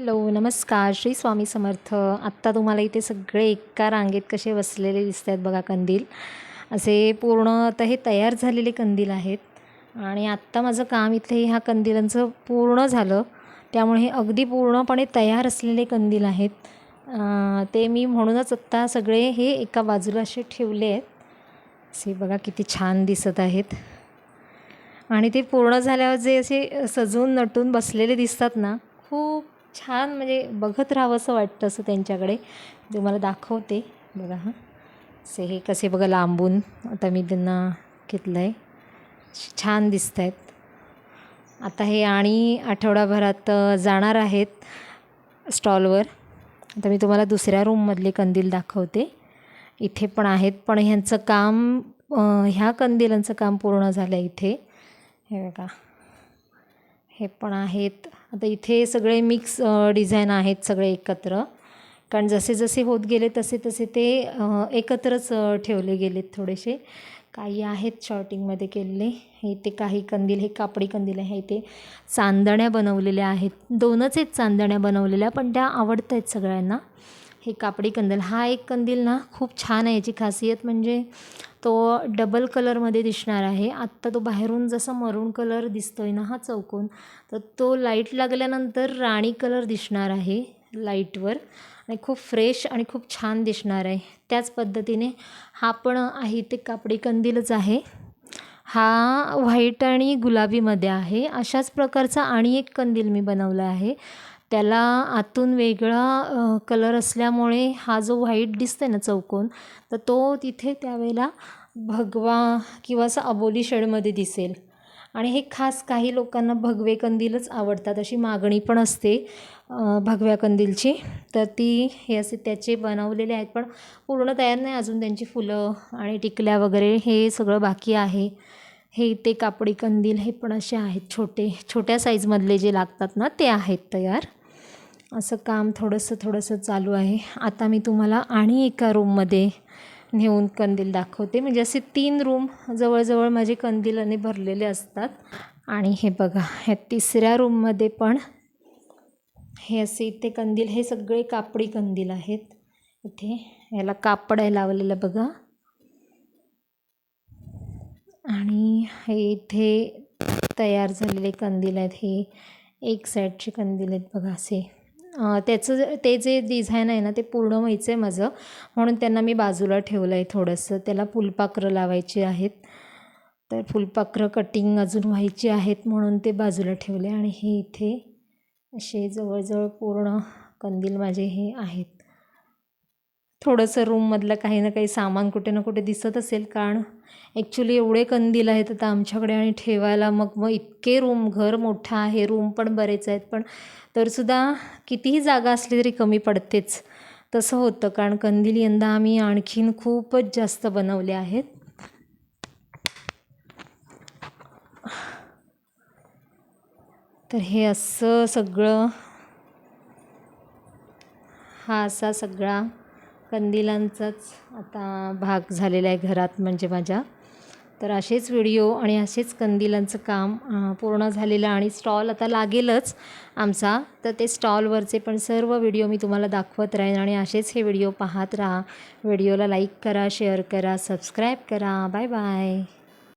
Hello नमस्कार. श्री स्वामी समर्थ. आत्ता तुम्हाला इथे सगळे एका रांगेत कसे बसलेले दिसत आहेत बघा कंदील. असे पूर्ण आता हे तयार झालेले कंदील आहेत. आणि आत्ता माझं काम इथे ह्या कंदिलांचं पूर्ण झालं. त्यामुळे हे अगदी पूर्णपणे तयार असलेले कंदील आहेत. ते मी म्हणूनच आत्ता सगळे हे एका बाजूला असे ठेवले आहेत. असे बघा किती छान दिसत आहेत. आणि ते पूर्ण झाल्यावर जे असे सजून नटून बसलेले दिसतात ना खूप छान म्हणजे बघत राहावं असं वाटतं असं त्यांच्याकडे. तुम्हाला दाखवते. बघा हां. असे हे कसे बघा लांबून. आता मी त्यांना घेतलं आहे छान दिसत आहेत आता हे आणि आठवडाभरात जाणार आहेत स्टॉलवर. आता मी तुम्हाला दुसऱ्या रूममधले कंदील दाखवते. इथे पण आहेत. पण ह्यांचं काम ह्या कंदिलांचं काम पूर्ण झालं आहे इथे. हे बघा. हे पण आहेत. आता इथे सगळे मिक्स डिझाईन आहेत सगळे एकत्र. कारण जसे जसे होत गेले तसे तसे ते एकत्रच ठेवले गेलेत थोडेसे. काही आहेत शॉर्टिंगमध्ये केलेले. हे ते काही कंदील हे कापडी कंदील आहे. इथे चांदण्या बनवलेल्या आहेत. दोनच आहेत चांदण्या बनवलेल्या पण त्या आवडत आहेत सगळ्यांना. हे कापडी कंदील. हा एक कंदील ना खूप छान आहे. याची खासियत म्हणजे तो डबल कलरमध्ये दिसणार आहे. आत्ता तो बाहेरून जसा मरून कलर दिसतोय ना हा चौकोन तर तो लाइट लागल्यानंतर राणी कलर दिसणार आहे लाईटवर आणि खूप फ्रेश आणि खूप छान दिसणार आहे. त्याच पद्धतीने हा पण आहे ते कापडी कंदीलच आहे. हा व्हाईट आणि गुलाबीमध्ये आहे. अशाच प्रकारचा आणि एक कंदील मी बनवला आहे. त्याला आतून वेगळा कलर असल्यामुळे हा जो व्हाईट दिसते ना चौकोन तर तो तिथे त्यावेळेला भगवा किंवा असं अबोली शेडमध्ये दिसेल. आणि हे खास काही लोकांना भगवे कंदीलच आवडतात अशी मागणी पण असते भगव्या कंदीलची. तर ती हे असे त्याचे बनवलेले आहेत पण पूर्ण तयार नाही अजून त्यांची फुलं आणि टिकल्या वगैरे हे सगळं बाकी आहे. हे ते कापडी कंदील हे पण असे आहेत छोटे छोट्या साईजमधले जे लागतात ना ते आहेत तयार. असं काम थोडंसं थोडंसं चालू आहे. आता मी तुम्हाला आणि एका रूममध्ये नेऊन कंदील दाखवते. म्हणजे असे तीन रूम जवळजवळ माझे कंदिलाने भरलेले असतात. आणि हे बघा ह्या तिसऱ्या रूममध्ये पण हे असे इथे कंदील हे सगळे कापडी कंदील आहेत. इथे याला कापड आहे लावलेलं बघा. आणि हे इथे तयार झालेले कंदील आहेत. हे एक साईडचे कंदील आहेत बघा असे. त्याचं ते जे डिझाईन आहे ना ते पूर्ण व्हायचं आहे माझं. म्हणून त्यांना मी बाजूला ठेवलं आहे थोडंसं. त्याला फुलपाखरं लावायची आहेत. तर फुलपाखरं कटिंग अजून व्हायची आहेत म्हणून ते बाजूला ठेवले आणि हे इथे असे जवळजवळ पूर्ण कंदील माझे हे आहेत. थोडंसं रूममधलं काही ना काही सामान कुठे ना कुठे दिसत असेल. कारण ॲक्च्युली एवढे कंदील आहेत आता आमच्याकडे आणि ठेवायला मग मग इतके रूम घर मोठं आहे. रूम पण बरेच आहेत. पण तरीसुद्धा कितीही जागा असली तरी कमी पडतेच. तसं होतं. कारण कंदील यंदा आम्ही आणखीन खूपच जास्त बनवले आहेत. तर हे असं सगळं हा असा सगळा कंदिलांचाच आता भाग झालेला आहे घरात म्हणजे माझ्या. तर असेच व्हिडिओ आणि असेच कंदिलांचं काम पूर्ण झालेलं आणि स्टॉल आता लागेलच आमचा. तर ते स्टॉलवरचे पण सर्व व्हिडिओ मी तुम्हाला दाखवत राहीन आणि असेच हे व्हिडिओ पाहत राहा. व्हिडिओला लाईक करा शेअर करा सबस्क्राईब करा. Bye bye.